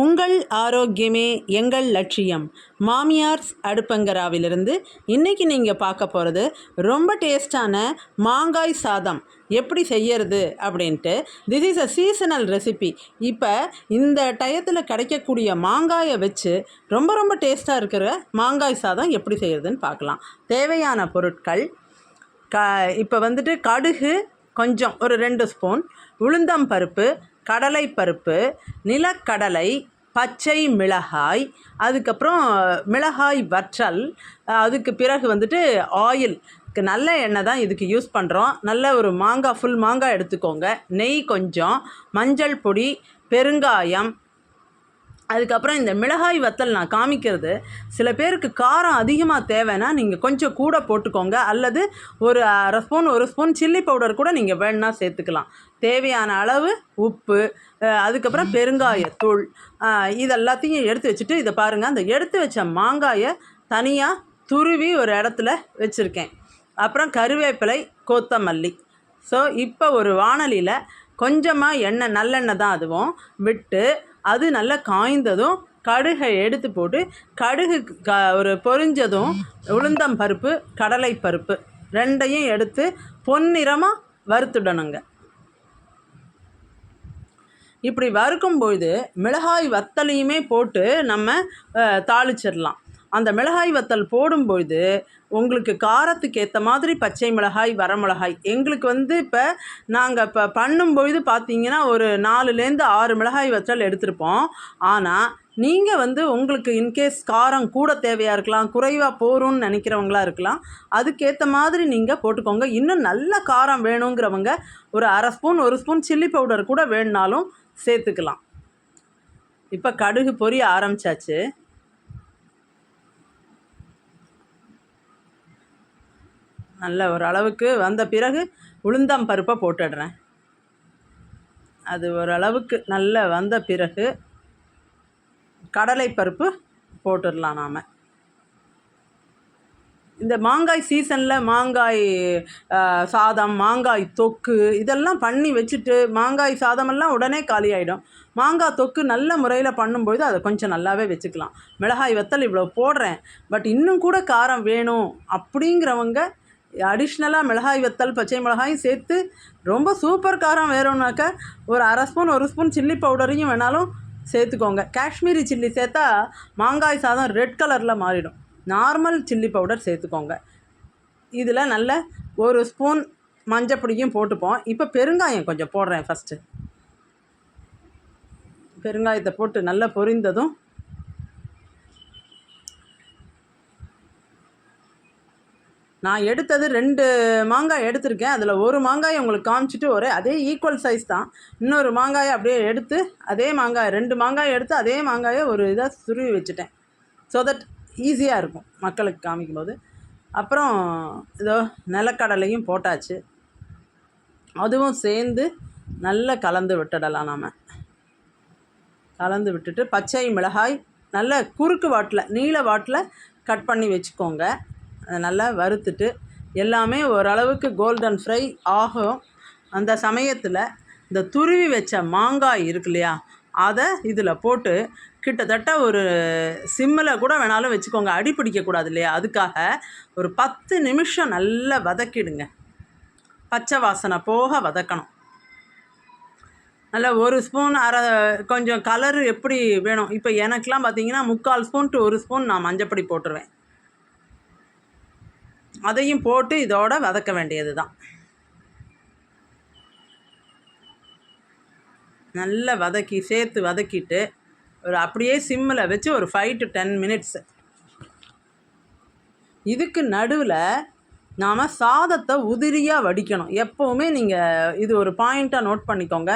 உங்கள் ஆரோக்கியமே எங்கள் லட்சியம். மாமியார்ஸ் அடுப்பங்கராவிலிருந்து இன்றைக்கி நீங்கள் பார்க்க போகிறது ரொம்ப டேஸ்டான மாங்காய் சாதம். எப்படி செய்யறது அப்படின்ட்டு this is a seasonal recipe இப்போ இந்த டயத்தில் கிடைக்கக்கூடிய மாங்காயை வச்சு ரொம்ப ரொம்ப டேஸ்ட்டாக இருக்கிற மாங்காய் சாதம் எப்படி செய்கிறதுன்னு பார்க்கலாம். தேவையான பொருட்கள் க இப்போ வந்துட்டு கடுகு கொஞ்சம் ஒரு ரெண்டு ஸ்பூன் உளுந்தம் பருப்பு கடலை பருப்பு நிலக்கடலை பச்சை மிளகாய் அதுக்கப்புறம் மிளகாய் வற்றல் அதுக்கு பிறகு வந்துட்டு ஆயில். நல்ல எண்ணெய் தான் இதுக்கு யூஸ் பண்ணுறோம் நல்ல ஒரு மாங்காய் ஃபுல் மாங்காய் எடுத்துக்கோங்க. நெய் கொஞ்சம் மஞ்சள் பொடி பெருங்காயம். அதுக்கப்புறம் இந்த மிளகாய் வத்தல் நான் காமிக்கிறது. சில பேருக்கு காரம் அதிகமாக தேவைன்னா நீங்கள் கொஞ்சம் கூட போட்டுக்கோங்க. அல்லது ஒரு அரை ஸ்பூன் ஒரு ஸ்பூன் சில்லி பவுடர் கூட நீங்கள் வேணுன்னா சேர்த்துக்கலாம். தேவையான அளவு உப்பு அதுக்கப்புறம் பெருங்காயத்தூள் அஹ் இது எல்லாத்தையும் எடுத்து வச்சுட்டு இதை பாருங்கள் அந்த எடுத்து வச்ச மாங்காயை தனியாக துருவி ஒரு இடத்துல வச்சுருக்கேன். அப்புறம் கருவேப்பிலை கொத்தமல்லி. ஸோ இப்போ ஒரு வானலியில் கொஞ்சமாக எண்ணெய் நல்லெண்ணெய் தான் அதுவும் விட்டு அது நல்லா காய்ந்ததும் கடுகை எடுத்து போட்டு கடுகு க ஒரு பொரிஞ்சதும் உளுந்தம் பருப்பு கடலை பருப்பு ரெண்டையும் எடுத்து பொன்னிறமாக வறுத்துடணுங்க. இப்படி வறுக்கும்பொழுது மிளகாய் வத்தலையுமே போட்டு நம்ம தாளிச்சிடலாம். அந்த மிளகாய் வத்தல் போடும்பொழுது உங்களுக்கு காரத்துக்கு ஏற்ற மாதிரி பச்சை மிளகாய் வரமிளகாய் எங்களுக்கு வந்து இப்போ நாங்கள் இப்போ பண்ணும்பொழுது பார்த்தீங்கன்னா ஒரு நாலுலேருந்து ஆறு மிளகாய் வத்தல் எடுத்திருப்போம். ஆனால் நீங்கள் வந்து உங்களுக்கு இன்கேஸ் காரம் கூட தேவையாக இருக்கலாம் குறைவாக போகிறோன்னு நினைக்கிறவங்களா இருக்கலாம். அதுக்கேற்ற மாதிரி நீங்கள் போட்டுக்கோங்க. இன்னும் நல்ல காரம் வேணுங்கிறவங்க ஒரு அரை ஸ்பூன் ஒரு ஸ்பூன் சில்லி பவுடர் கூட வேணுனாலும் சேர்த்துக்கலாம். இப்போ கடுகு பொரிய ஆரம்பித்தாச்சு நல்ல ஒரு அளவுக்கு வந்த பிறகு உளுந்தம் பருப்பை போட்டுடுறேன். அது ஓரளவுக்கு நல்ல வந்த பிறகு கடலைப்பருப்பு போட்டுடலாம் நாம். இந்த மாங்காய் சீசனில் மாங்காய் சாதம் மாங்காய் தொக்கு இதெல்லாம் பண்ணி வச்சுட்டு மாங்காய் சாதமெல்லாம் உடனே காலி ஆகிடும் மாங்காய் தொக்கு நல்ல முறையில் பண்ணும்பொழுது அதை கொஞ்சம் நல்லாவே வச்சுக்கலாம். மிளகாய் வத்தல் இவ்வளோ போடுறேன். பட் இன்னும் கூட காரம் வேணும் அப்படிங்கிறவங்க அடிஷ்னலாக மிளகாய் வத்தல் பச்சை மிளகாயும் சேர்த்து ரொம்ப சூப்பர் காரம் வேணும்னாக்கா ஒரு அரை ஸ்பூன் ஒரு ஸ்பூன் சில்லி பவுடரையும் வேணாலும் சேர்த்துக்கோங்க. காஷ்மீரி சில்லி சேர்த்தா மாங்காய் சாதம் ரெட் கலரில் மாறிடும். நார்மல் சில்லி பவுடர் சேர்த்துக்கோங்க. இதில் நல்ல ஒரு ஸ்பூன் மஞ்சப்பொடியும் போட்டுப்போம். இப்போ பெருங்காயம் கொஞ்சம் போடுறேன் ஃபஸ்ட்டு பெருங்காயத்தை போட்டு நல்லா பொரிந்ததும் நான் எடுத்தது ரெண்டு மாங்காய் எடுத்திருக்கேன். அதில் ஒரு மாங்காய் உங்களுக்கு காமிச்சிட்டு ஒரே அதே ஈக்குவல் சைஸ் தான். இன்னொரு மாங்காயை அப்படியே எடுத்து அதே மாங்காய் ரெண்டு மாங்காய் எடுத்து அதே மாங்காயை ஒரு இதாக சுருவி வச்சுட்டேன். ஸோ தட் ஈஸியாக இருக்கும் மக்களுக்கு காமிக்கும்போது. அப்புறம் இதோ நிலக்கடலையும் போட்டாச்சு. அதுவும் சேர்ந்து நல்லா கலந்து விட்டுடலாம் நாம். கலந்து விட்டுட்டு பச்சை மிளகாய் நல்ல குறுக்கு வாட்டில் நீல வாட்டில் கட் பண்ணி வச்சுக்கோங்க. அதை நல்லா வறுத்துட்டு எல்லாமே ஓரளவுக்கு கோல்டன் ஃப்ரை ஆகும். அந்த சமயத்தில் இந்த துருவி வச்ச மாங்காய் இருக்கு இல்லையா அதை இதில் போட்டு கிட்டத்தட்ட ஒரு சிம்மில் கூட வேணாலும் வச்சுக்கோங்க. அடி பிடிக்கக்கூடாது இல்லையா? அதுக்காக ஒரு பத்து நிமிஷம் நல்லா வதக்கிடுங்க. பச்சை வாசனை போக வதக்கணும். நல்லா ஒரு ஸ்பூன் அரை கொஞ்சம் கலரு எப்படி வேணும்? இப்போ எனக்கெலாம் பார்த்தீங்கன்னா முக்கால் ஸ்பூன் டு ஒரு ஸ்பூன் நான் மஞ்சப்பொடி போட்டுருவேன். அதையும் போட்டு இதோட வதக்க வேண்டியது தான் நல்லா வதக்கி சேர்த்து வதக்கிட்டு ஒரு அப்படியே சிம்மில் வச்சு ஒரு ஃபைவ் டு டென் மினிட்ஸ் இதுக்கு நடுவில் நாம் சாதத்தை உதிரியாக வடிக்கணும். எப்போவுமே நீங்கள் இது ஒரு பாயிண்ட்டாக நோட் பண்ணிக்கோங்க.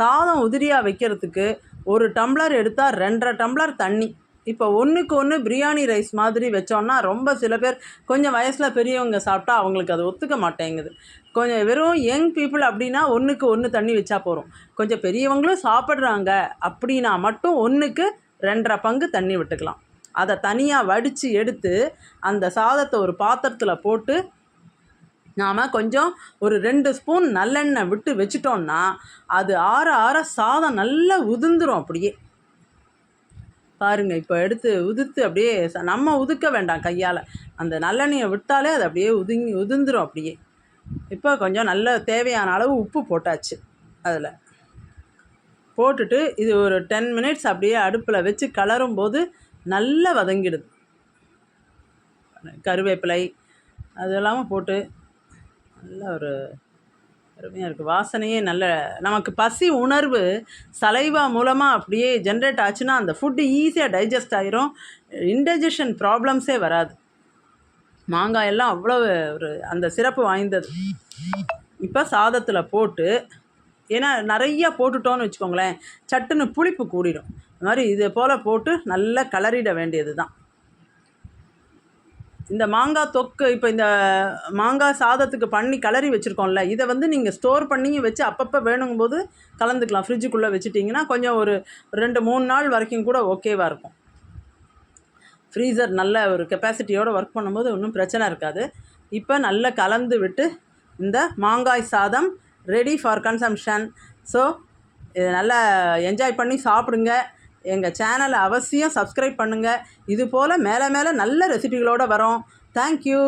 சாதம் உதிரியாக வைக்கிறதுக்கு ஒரு டம்ளர் எடுத்தால் ரெண்டரை டம்ளர் தண்ணி. இப்போ ஒன்றுக்கு ஒன்று பிரியாணி ரைஸ் மாதிரி வச்சோன்னா ரொம்ப சில பேர் கொஞ்சம் வயசில் பெரியவங்க சாப்பிட்டா அவங்களுக்கு அது ஒத்துக்க மாட்டேங்குது. கொஞ்சம் வெறும் யங் பீப்புள் அப்படின்னா ஒன்றுக்கு ஒன்று தண்ணி வச்சா போகிறோம் கொஞ்சம் பெரியவங்களும் சாப்பிட்றாங்க அப்படின்னா மட்டும் ஒன்றுக்கு ரெண்டரை பங்கு தண்ணி விட்டுக்கலாம். அதை தனியாக வடித்து எடுத்து அந்த சாதத்தை ஒரு பாத்திரத்தில் போட்டு நாம் கொஞ்சம் ஒரு ரெண்டு ஸ்பூன் நல்லெண்ணெய் விட்டு வச்சிட்டோம்னா அது ஆற ஆற சாதம் நல்லா உதிர்ந்துடும் அப்படியே. பாருங்கள் இப்போ எடுத்து உதிர்த்து அப்படியே ச- நம்ம உதுக்க வேண்டாம் கையால். அந்த நல்லெண்ணெயை விட்டாலே அது அப்படியே உதுங்கி உதிர்ந்துடும் அப்படியே. இப்போ கொஞ்சம் நல்ல தேவையான அளவு உப்பு போட்டாச்சு அதில். போட்டுட்டு இது ஒரு டென் மினிட்ஸ் அப்படியே அடுப்பில் வச்சு கலரும் போது நல்லா வதங்கிடுது. கருவேப்பிலை அது இல்லாமல் போட்டு நல்ல ஒரு அருமையாக இருக்குது வாசனையே நல்ல நமக்கு பசி உணர்வு சலைவா மூலமாக அப்படியே ஜென்ரேட் ஆச்சுன்னா அந்த ஃபுட்டு ஈஸியாக டைஜஸ்ட் ஆகிரும் இன்டைஜஷன் ப்ராப்ளம்ஸே வராது. மாங்காய் எல்லாம் அவ்வளோ ஒரு அந்த சிறப்பு வாய்ந்தது. இப்போ சாதத்தில் போட்டு ஏன்னா நிறைய போட்டுட்டோன்னு வச்சுக்கோங்களேன் சட்டுன்னு புளிப்பு கூடிடும் அது மாதிரி இதை போல் போட்டு நல்லா கலரிட வேண்டியது தான் இந்த மாங்காய் தொக்கு இப்போ இந்த மாங்காய் சாதத்துக்கு பண்ணி கிளறி வச்சுருக்கோம்ல இதை வந்து நீங்கள் ஸ்டோர் பண்ணியும் வச்சு அப்பப்போ வேணுங்கும் போது கலந்துக்கலாம். ஃப்ரிட்ஜுக்குள்ளே வச்சுட்டிங்கன்னா கொஞ்சம் ஒரு ரெண்டு மூணு நாள் வரைக்கும் கூட ஓகேவாக இருக்கும். ஃப்ரீசர் நல்ல ஒரு கெப்பாசிட்டியோடு ஒர்க் பண்ணும்போது ஒன்றும் பிரச்சனை இருக்காது. இப்போ நல்லா கலந்து விட்டு இந்த மாங்காய் சாதம் ரெடி ஃபார் கன்சம்ஷன். ஸோ இதை நல்லா என்ஜாய் பண்ணி சாப்பிடுங்க. எங்கள் சேனலை அவசியம் சப்ஸ்கிரைப் பண்ணுங்கள் இது போல் மேலே மேலே நல்ல ரெசிபிகளோடு வரோம். தேங்க்யூ